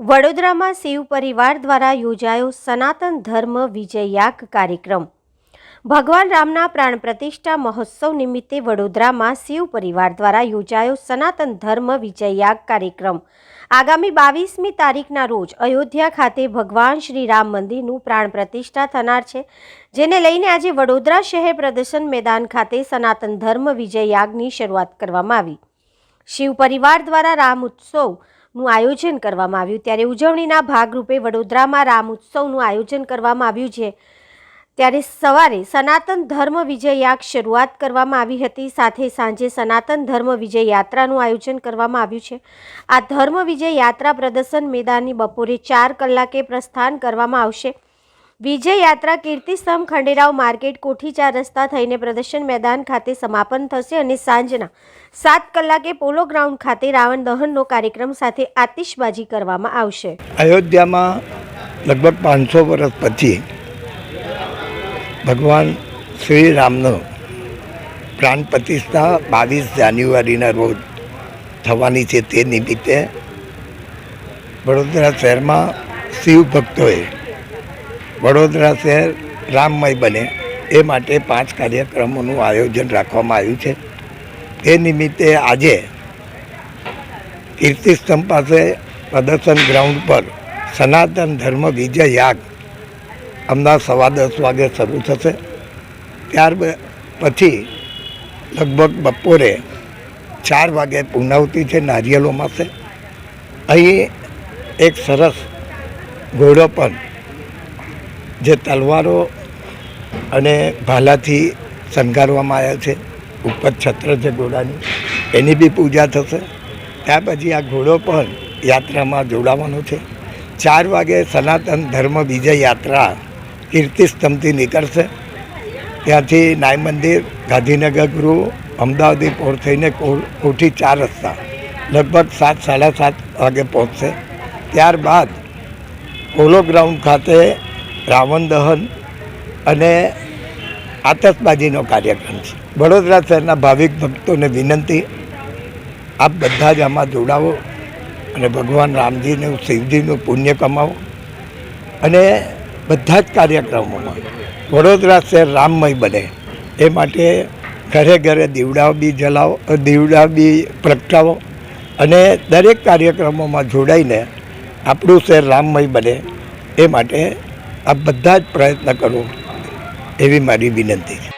વડોદરામાં શિવ પરિવાર દ્વારા યોજાયો સનાતન ધર્મ વિજય યાગ કાર્યક્રમ. ભગવાન રામના પ્રાણ પ્રતિષ્ઠા મહોત્સવ નિમિત્તે વડોદરામાં શિવ પરિવાર દ્વારા યોજાયો સનાતન ધર્મ વિજય યાગ કાર્યક્રમ. આગામી બાવીસમી તારીખના રોજ અયોધ્યા ખાતે ભગવાન શ્રી રામ મંદિરનું પ્રાણ પ્રતિષ્ઠા થનાર છે, જેને લઈને આજે વડોદરા શહેર પ્રદર્શન મેદાન ખાતે સનાતન ધર્મ વિજય યાગની શરૂઆત કરવામાં આવી. શિવ પરિવાર દ્વારા રામ ઉત્સવનું આયોજન કરવામાં આવ્યું. ત્યારે ઉજવણીના ભાગરૂપે વડોદરામાં રામ ઉત્સવનું આયોજન કરવામાં આવ્યું છે. ત્યારે સવારે સનાતન ધર્મ વિજય યાગ શરૂઆત કરવામાં આવી હતી. સાથે સાંજે સનાતન ધર્મ વિજય યાત્રાનું આયોજન કરવામાં આવ્યું છે. આ ધર્મ વિજય યાત્રા પ્રદર્શન મેદાનની બપોરે ચાર કલાકે પ્રસ્થાન કરવામાં આવશે. વિજય યાત્રા કીર્તિસ્તંભ ખંડેરાવ માર્કેટ કોઠીચાર રસ્તા થઈને પ્રદર્શન મેદાન ખાતે સમાપન થશે અને સાંજના સાત કલાકે પોલો ગ્રાઉન્ડ ખાતે રાવણ દહનનો કાર્યક્રમ સાથે આતિશબાજી કરવામાં આવશે. અયોધ્યામાં લગભગ પાંચસો વર્ષ પછી ભગવાન શ્રી રામનો પ્રાણ પ્રતિષ્ઠા બાવીસ જાન્યુઆરીના રોજ થવાની છે તે નિમિત્તે વડોદરા શહેરમાં શિવ ભક્તોએ વડોદરા શહેર રામમય બને. એ માટે પાંચ કાર્યક્રમોનું આયોજન રાખવામાં આવ્યું છે. તે નિમિત્તે આજે કીર્તિસ્તંભ પાસે પ્રદર્શન ગ્રાઉન્ડ પર સનાતન ધર્મ વિજય યાગ હમણાં સવા દસ વાગે શરૂ થશે. ત્યાર પછી લગભગ બપોરે ચાર વાગે પૂર્ણાવતી છે નારિયેલોમાં છે. અહીં એક સરસ ઘોડો પણ જે તલવારો અને ભાલાથી શણગારવામાં આવ્યા છે, ઉપર છત્ર છે ઘોડાની, એની બી પૂજા થશે. ત્યાર પછી આ ઘોડો પણ યાત્રામાં જોડાવાનો છે. ચાર વાગે સનાતન ધર્મ વિજય યાત્રા કીર્તિસ્તંભથી નીકળશે. ત્યાંથી નાય મંદિર, ગાંધીનગર ગૃહ, અમદાવાદી પોર્ટ થઈને કોઠી ચાર રસ્તા લગભગ સાત, સાડા સાત વાગે પહોંચશે. ત્યારબાદ, પોલો ગ્રાઉન્ડ ખાતે રાવણ દહન અને આતશબાજીનો કાર્યક્રમ છે. વડોદરા શહેરના ભાવિક ભક્તોને વિનંતી, આપ બધા જ આમાં જોડાવો અને ભગવાન રામજીનું, શિવજીનું પુણ્ય કમાવો અને બધા જ કાર્યક્રમોમાં વડોદરા શહેર રામમય બને. એ માટે ઘરે ઘરે દીવડા બી જલાવો, દીવડા બી પ્રગટાવો અને દરેક કાર્યક્રમોમાં જોડાઈને આપણું શહેર રામમય બને. એ માટે આ બધા જ પ્રયત્ન કરો એવી મારી વિનંતી છે.